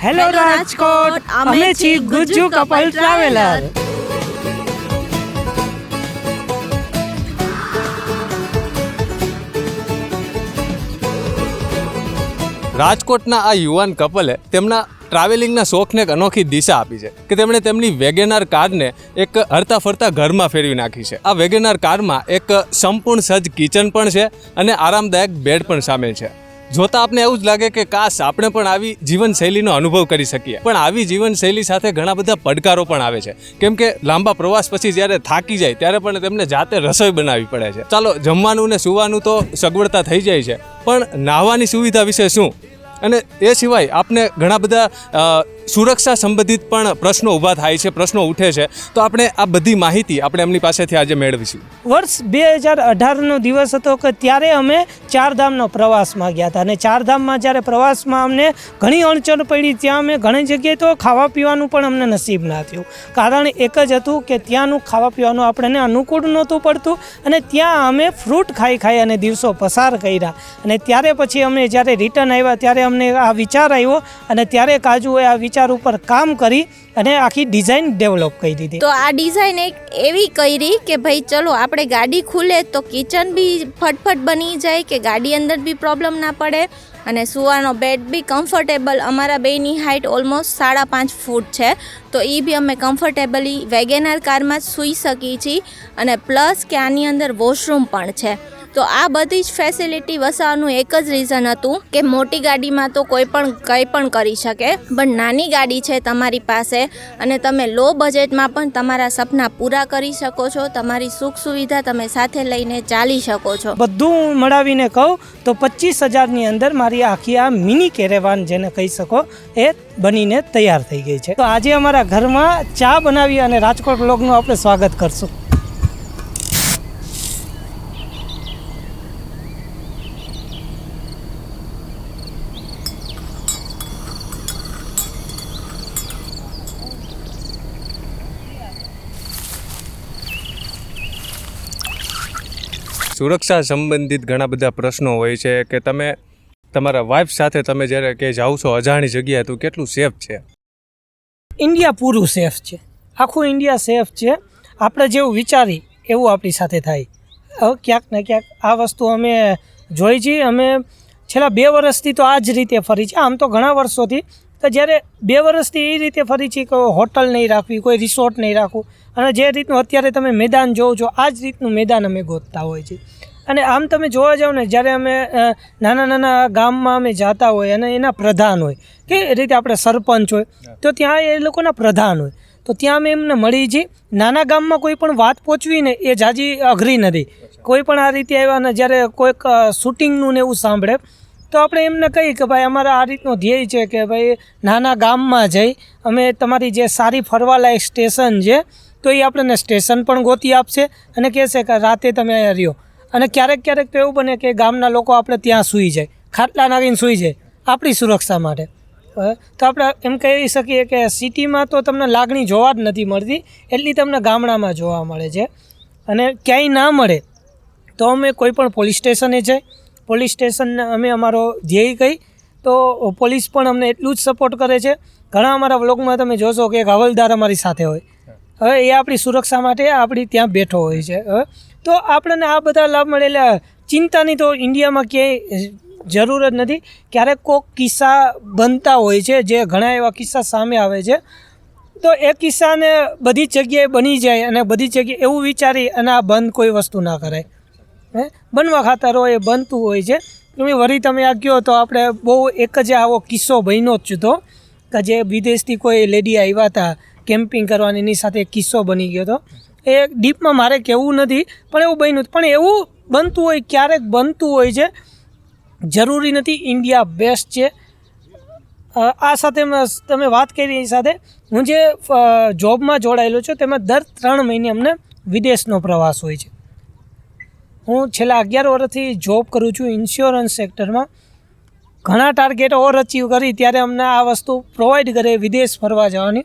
Hello Rajkot. અમે છીએ Gujju couple traveller રાજકોટના આ યુવાન કપલે તેમના ટ્રાવેલિંગના શોખને એક અનોખી દિશા આપી છે કે તેમણે તેમની વેગેનાર કારને એક હરતા ફરતા ઘરમાં ફેરવી નાખી છે આ વેગેનાર કારમાં એક સંપૂર્ણ સજ્જ કિચન પણ છે અને આરામદાયક બેડ પણ સામેલ છે જોતા આપને એવું જ લાગે કે કાશ આપણે પણ આવી જીવનશૈલીનો અનુભવ કરી શકીએ. પણ આવી જીવનશૈલી સાથે ઘણા બધા પડકારો પણ આવે છે. કેમ કે લાંબા પ્રવાસ પછી જ્યારે થાકી જાય, ત્યારે પણ તેમને જાતે રસોઈ બનાવવી પડે છે. ચાલો, જમવાનું ને સુવાનું તો સગવડતા થઈ જાય છે. પણ નાહવાની સુવિધા વિશે શું? અને એ સિવાય આપને ઘણા બધા સુરક્ષા સંબંધિત પણ પ્રશ્નો ઊભા થાય છે, પ્રશ્નો ઉઠે છે. તો આપણે આ બધી માહિતી આપણે એમની પાસેથી આજે મેળવીશું. વર્ષ બે હજાર અઢારનો દિવસ હતો કે ત્યારે અમે ચારધામનો પ્રવાસમાં ગયા હતા. અને ચારધામમાં જ્યારે પ્રવાસમાં અમને ઘણી અડચણ પડી, ત્યાં અમે ઘણી જગ્યાએ તો ખાવા પીવાનું પણ અમને નસીબ ના થયું. કારણ એક જ હતું કે ત્યાંનું ખાવા પીવાનું આપણને અનુકૂળ નહોતું પડતું અને ત્યાં અમે ફ્રૂટ ખાઈ ખાઈ અને દિવસો પસાર કર્યા. અને ત્યારે પછી અમે જ્યારે રિટર્ન આવ્યા, ત્યારે અમને આ વિચાર આવ્યો અને ત્યારે કાજુએ આ વિચાર ઉપર કામ કરી અને આખી ડિઝાઇન ડેવલપ કરી દીધી. તો આ ડિઝાઇન એક એવી કરી કે ભાઈ ચલો, આપણે ગાડી ખુલે તો કિચન બી ફટફટ બની જાય કે ગાડી અંદર બી પ્રોબ્લેમ ના પડે અને સુવાનો બેડ બી કમ્ફર્ટેબલ અમારા બેની હાઇટ ઓલમોસ્ટ સાડા પાંચ ફૂટ છે. તો એ બી અમે કમ્ફર્ટેબલી વેગેનાર કારમાં જ સૂઈ શકીએ છીએ અને પ્લસ કે આની અંદર વોશરૂમ પણ છે. તો આ બધી જ ફેસિલિટી વસાવાનું એક જ રીઝન હતું કે મોટી ગાડીમાં તો કોઈ પણ, કંઈ પણ કરી શકે. પણ નાની ગાડી છે તમારી પાસે અને તમે લો બજેટમાં પણ તમારા સપના પૂરા કરી શકો છો. તમારી સુખ સુવિધા તમે સાથે લઈને ચાલી શકો છો. બધું મળાવીને કહું તો પચીસ હજારની અંદર મારી આખી આ મિની કેરેવાન જેને કહી શકો એ બનીને તૈયાર થઈ ગઈ છે. તો આજે અમારા ઘરમાં ચા બનાવી અને રાજકોટ બ્લોગનું આપણે સ્વાગત કરશું. સુરક્ષા સંબંધિત ઘણા બધા પ્રશ્નો હોય છે કે તમે તમારા વાઈફ સાથે તમે જ્યારે કે જાઓ છો અજાણી જગ્યાએ, તો કેટલું સેફ છે? ઇન્ડિયા પૂરું સેફ છે. આખું ઇન્ડિયા સેફ છે. આપણે જેવું વિચારી, એવું આપણી સાથે થાય. ક્યાંક ને ક્યાંક આ વસ્તુ અમે જોઈ છીએ. અમે છેલ્લા બે વર્ષથી તો આ જ રીતે ફરી છે આમ તો ઘણા વર્ષોથી કે જ્યારે બે વર્ષથી એ રીતે ફરી છે કે હોટલ નહીં રાખવી કોઈ રિસોર્ટ નહીં રાખવું અને જે રીતનું અત્યારે તમે મેદાન જોવો છો આ જ રીતનું મેદાન અમે ગોતતા હોય છે. અને આમ તમે જોવા જાઓ ને જ્યારે અમે નાના નાના ગામમાં અમે જતા હોય અને એના પ્રધાન હોય કે એ રીતે આપણે સરપંચ હોય તો ત્યાં એ લોકોના પ્રધાન હોય. તો ત્યાં અમે એમને મળી છીએ નાના ગામમાં કોઈ પણ વાત પહોંચવી ને એ જાજી અઘરી નથી. કોઈ પણ આ રીતે આવ્યા અને જ્યારે કોઈક શૂટિંગનું ને એવું સાંભળે તો આપણે એમને કહીએ કે ભાઈ અમારા આ રીતનો ધ્યેય છે કે ભાઈ નાના ગામમાં જઈ અમે તમારી જે સારી ફરવાલાયક સ્ટેશન છે, તો એ આપણને સ્ટેશન પણ ગોતી આપશે અને કહેશે કે રાતે તમે અહીંયા રહ્યો. અને ક્યારેક ક્યારેક તો એવું બને કે ગામના લોકો આપણે ત્યાં સૂઈ જાય, ખાટલા નાખીને સૂઈ જાય, આપણી સુરક્ષા માટે. તો આપણે એમ કહી શકીએ કે સિટીમાં તો તમને લાગણી જોવા જ નથી મળતી, એટલી તમને ગામડામાં જોવા મળે છે. અને ક્યાંય ના મળે, તો અમે કોઈ પણ પોલીસ સ્ટેશને છે પોલીસ સ્ટેશનને અમે અમારો ધ્યેય કહી તો પોલીસ પણ અમને એટલું જ સપોર્ટ કરે છે. ઘણા અમારા વ્લોગમાં તમે જોશો કે એક હવલદાર અમારી સાથે હોય. હવે એ આપણી સુરક્ષા માટે આપણી ત્યાં બેઠો હોય છે. હવે તો આપણને આ બધા લાભ મળેલા ચિંતાની તો ઇન્ડિયામાં ક્યાંય જરૂર જ નથી. ક્યારેક કોઈક કિસ્સા બનતા હોય છે, જે ઘણા એવા કિસ્સા સામે આવે છે. તો એ કિસ્સાને બધી જગ્યાએ બની જાય અને બધી જગ્યાએ એવું વિચારી અને આ બંધ કોઈ વસ્તુ ના કરાય. હે? બનવા ખાતર હોય, એ બનતું હોય છે. તમે વરી તમે આ કહો તો આપણે બહુ એક જ આવો કિસ્સો બન્યો જ હતો કે જે વિદેશથી કોઈ લેડી આવ્યા હતા કેમ્પિંગ કરવાની, એની સાથે કિસ્સો બની ગયો હતો એ ડીપમાં મારે કહેવું નથી, પણ એવું બન્યું પણ એવું બનતું હોય, ક્યારેક બનતું હોય છે. જરૂરી નથી, ઇન્ડિયા બેસ્ટ છે. આ સાથે તમે વાત કરી, એની સાથે હું જે જોબમાં જોડાયેલો છું, તેમાં દર ત્રણ મહિને અમને વિદેશનો પ્રવાસ હોય છે. હું છેલ્લા અગિયાર વર્ષથી જોબ કરું છું ઇન્સ્યોરન્સ સેક્ટરમાં ઘણા ટાર્ગેટ ઓર અચીવ કરી ત્યારે અમને આ વસ્તુ પ્રોવાઈડ કરે વિદેશ ફરવા જવાની.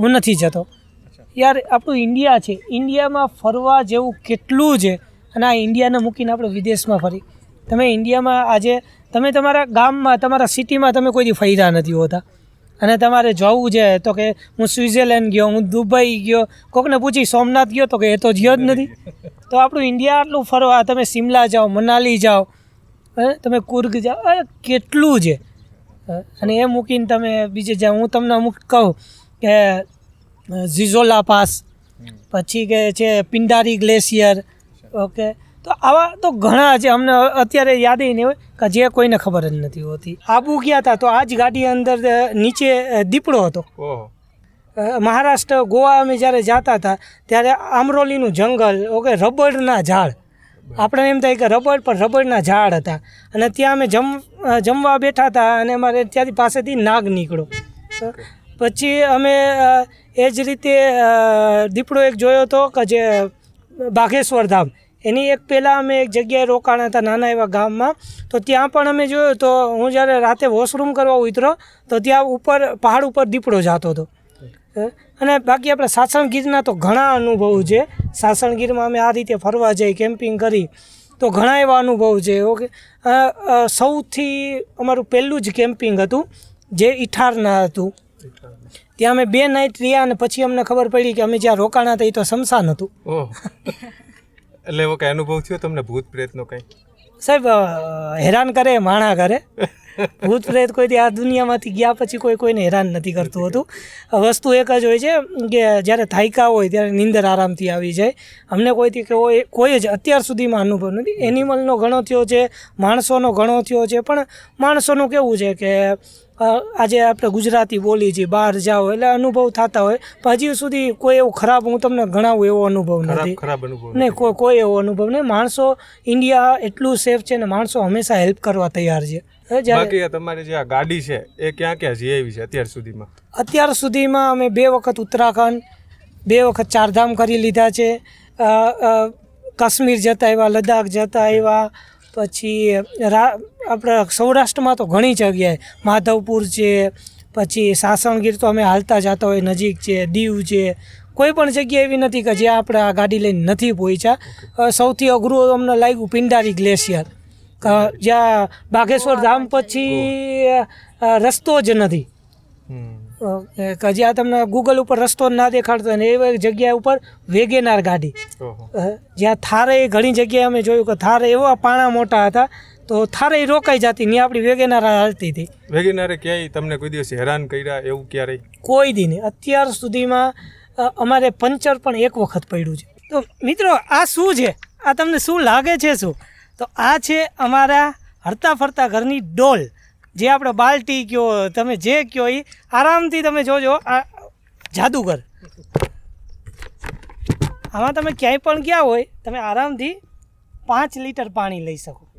હું નથી જતો. યાર આપણું ઇન્ડિયા છે. ઇન્ડિયામાં ફરવા જેવું કેટલું છે અને આ ઇન્ડિયાને મૂકીને આપણે વિદેશમાં ફરી. તમે ઇન્ડિયામાં આજે તમે તમારા ગામમાં તમારા સિટીમાં તમે કોઈથી ફર્યા નથી હોતા. અને તમારે જવું છે તો કે હું સ્વિટ્ઝરલેન્ડ ગયો હું દુબઈ ગયો. કોકને પૂછી સોમનાથ ગયો તો કે એ તો ગયો જ નથી. તો આપણું ઇન્ડિયા આટલું ફરવા, તમે શિમલા જાઓ, મનાલી જાઓ તમે કુર્ગ જાઓ, અરે કેટલું છે. અને એ મૂકીને તમે બીજે જાઓ હું તમને અમુક કહું કે ઝિઝોલા પાસ, પછી કે છે પિંડારી ગ્લેશિયર, ઓકે. તો આવા તો ઘણા છે, અમને અત્યારે યાદ નહીં હોય કે જે કોઈને ખબર જ નથી હોતી. આબુ ગયા હતા તો આ જ ગાડી અંદર નીચે દીપડો હતો. ઓહો. મહારાષ્ટ્ર ગોવા અમે જ્યારે જતા હતા ત્યારે આમરોલીનું જંગલ ઓકે રબરના ઝાડ. આપણે એમ થાય કે રબડ પણ રબરના ઝાડ હતા. અને ત્યાં અમે જમ જમવા બેઠા હતા અને અમારે ત્યાંથી પાસેથી નાગ નીકળો પછી અમે એ જ રીતે દીપડો એક જોયો હતો કે જે બાઘેશ્વર ધામ. એની એક પહેલાં અમે એક જગ્યાએ રોકાણા હતા નાના એવા ગામમાં. તો ત્યાં પણ અમે જોયું તો હું જ્યારે રાતે વોશરૂમ કરવા ઉતરો તો ત્યાં ઉપર પહાડ ઉપર દીપડો જતો હતો. અને બાકી આપણે સાસણગીરના તો ઘણા અનુભવ છે. સાસણગીરમાં અમે આ રીતે ફરવા જઈ કેમ્પિંગ કરી તો ઘણા એવા અનુભવ છે. ઓકે? સૌથી અમારું પહેલું જ કેમ્પિંગ હતું જે ઈઠારના હતું. ત્યાં અમે બે નાઇટ રહ્યા અને પછી અમને ખબર પડી કે અમે જ્યાં રોકાણા હતા એ તો શમશાન હતું. એટલે એવો કઈ અનુભવ થયો તમને ભૂત પ્રેતનો કંઈ? સાહેબ હેરાન કરે માણા કરે. ભૂત પ્રેત કોઈ આ દુનિયામાંથી ગયા પછી કોઈ કોઈને હેરાન નથી કરતું હતું. વસ્તુ એક જ હોય છે કે જ્યારે થાયકા હોય ત્યારે નીંદર આરામથી આવી જાય. અમને કોઈથી કોઈ કોઈ જ અત્યાર સુધીમાં અનુભવ નથી. એનિમલનો ઘણો થયો છે માણસોનો ઘણો થયો છે પણ માણસોનું કેવું છે કે આજે આપણે ગુજરાતી બોલી છીએ બહાર જાઓ એટલે અનુભવ થતા હોય. પણ હજી સુધી કોઈ એવું ખરાબ હું તમને ગણાવું એવો અનુભવ નથી. ખરાબ અનુભવ નહીં કોઈ કોઈ એવો અનુભવ નહીં. માણસો ઇન્ડિયા એટલું સેફ છે ને માણસો હંમેશા હેલ્પ કરવા તૈયાર છે. બાકી તમારી જે આ ગાડી છે એ ક્યાં ક્યાં જઈ આવી છે અત્યાર સુધીમાં? અત્યાર સુધીમાં અમે બે વખત ઉત્તરાખંડ બે વખત ચારધામ કરી લીધા છે. કાશ્મીર જતા આવ્યા લદ્દાખ જતા આવ્યા પછી આપણે સૌરાષ્ટ્રમાં તો ઘણી જગ્યાએ. માધવપુર છે પછી સાસણગીર તો અમે હાલતા જતા હોય નજીક છે દીવ છે. કોઈ પણ જગ્યા એવી નથી કે જ્યાં આપણે આ ગાડી લઈને નથી પહોંચ્યા. સૌથી અઘરું અમને લાગ્યું પિંડારી ગ્લેશિયર. જ્યાં બાગેશ્વર ધામ પછી રસ્તો જ નથી. કે જ્યાં તમને ગૂગલ ઉપર રસ્તો જ ના દેખાડતો ને એવી જગ્યા ઉપર વેગેનાર ગાડી. જ્યાં થારે ઘણી જગ્યાએ અમે જોયું કે થારે એવા પાણા મોટા હતા તો થારે રોકાઈ જતી ને આપણી વેગેનાર હાલતી હતી. વેગેનારે ક્યાંય તમને કોઈ દિવસ હેરાન કર્યા એવું ક્યારેય? કોઈ દી નહીં. અત્યાર સુધીમાં અમારે પંચર પણ એક વખત પડ્યું છે. તો મિત્રો આ શું છે? આ તમને શું લાગે છે શું? તો આ છે અમારા હરતા ફરતા ઘરની ડોલ. જે આપણે બાલ્ટી કયો, તમે જે કયો એ આરામથી તમે જોજો. આ જાદુગર. આમાં તમે ક્યાંય પણ ગયા હોય, તમે આરામથી પાંચ લીટર પાણી લઈ શકો.